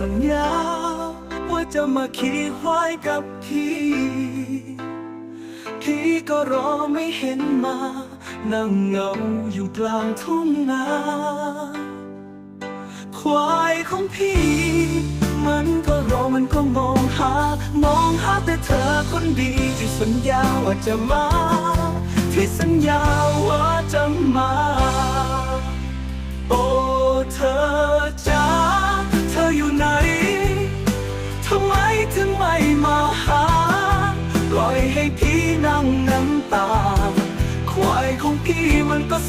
สัญญา ว่าจะมาขี่ควายกับพี่ พี่ก็รอไม่เห็นมา นั่งเงาอยู่กลางทุ่งนา ควายของพี่ มันก็รอมันก็มองหา มองหาแต่เธอคนดีที่สัญญาว่าจะมา ที่สัญญาว่าจะมา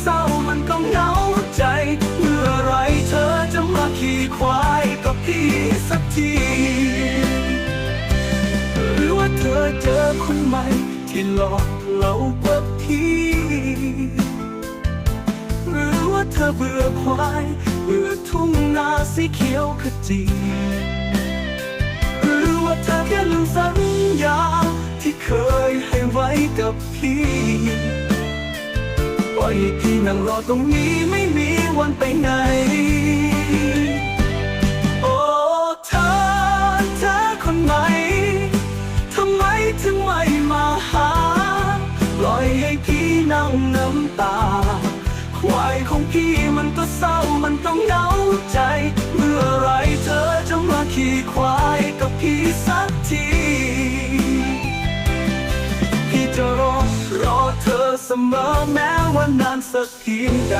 เศร้ามันก็เหงาใจ เมื่อไรเธอจะมาขี่ควายกับพี่สักที หรือว่าเธอเจอคนใหม่ที่หลอกเรากว่าพี่หรือว่าเธอเบื่อควายเบื่อทุ่งนาสีเขียวขจีหรือว่าเธอแค่ลืมสัญญาที่เคยให้ไว้กับพี่ อยให้พี่นั่งรอตรงนี้ไม่มีวันไปไหน โอ้เธอเธอคนใหม่ทำไมถึงไม่มาหา ปล่อยให้พี่นั่งน้ำตา ควายของพี่มันก็เศร้ามันต้องเหงาใจ เมื่อไรเธอจะมาขี่ควายกับพี่สักที เสมอแม้ว่านานสักเพียงใด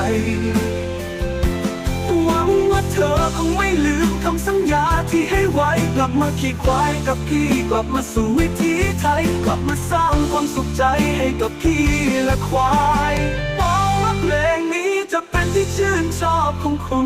หวังว่าเธอคงไม่ลืมคำสัญญาที่ให้ไว้กลับมาขี่ควายกับพี่กลับมาสู่วิถีไทย กลับมาสร้างความสุขใจให้กับพี่และควายหวังว่าเพลงนี้จะเป็นที่ชื่นชอบของคุณ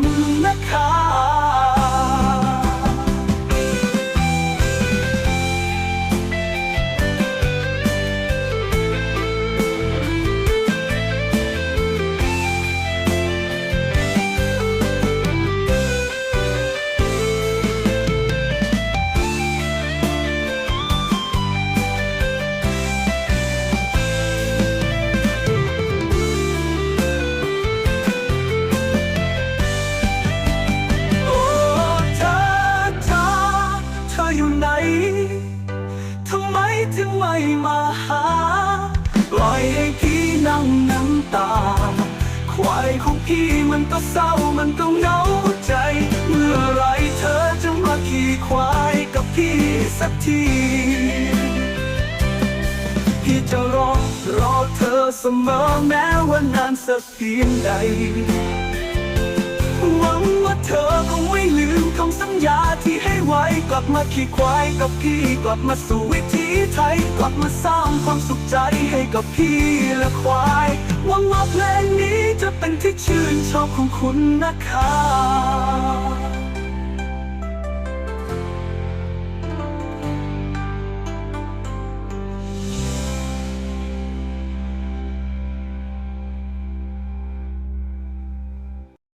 อยู่ไหน ทำไมถึงไม่มาหา ปล่อยให้พี่นั่งน้ำตา ควายของพี่มันก็เศร้ามันก็เหงาใจ เมื่อไรเธอจะมาขี่ควายกับพี่สักทีพี่จะรอรอเธอเสมอแม้ว่านานสักเพียงใด หวังว่าเธอคงไม่ลืมคำสัญญาที่ให้ไว้กลับมาขี่ควายกับพี่กลับมาสู่วิถีไทยกลับมาสร้างความสุขใจให้กับพี่และควายหวังว่าเพลงนี้จะเป็นที่ชื่นชอบของคุณนะคะ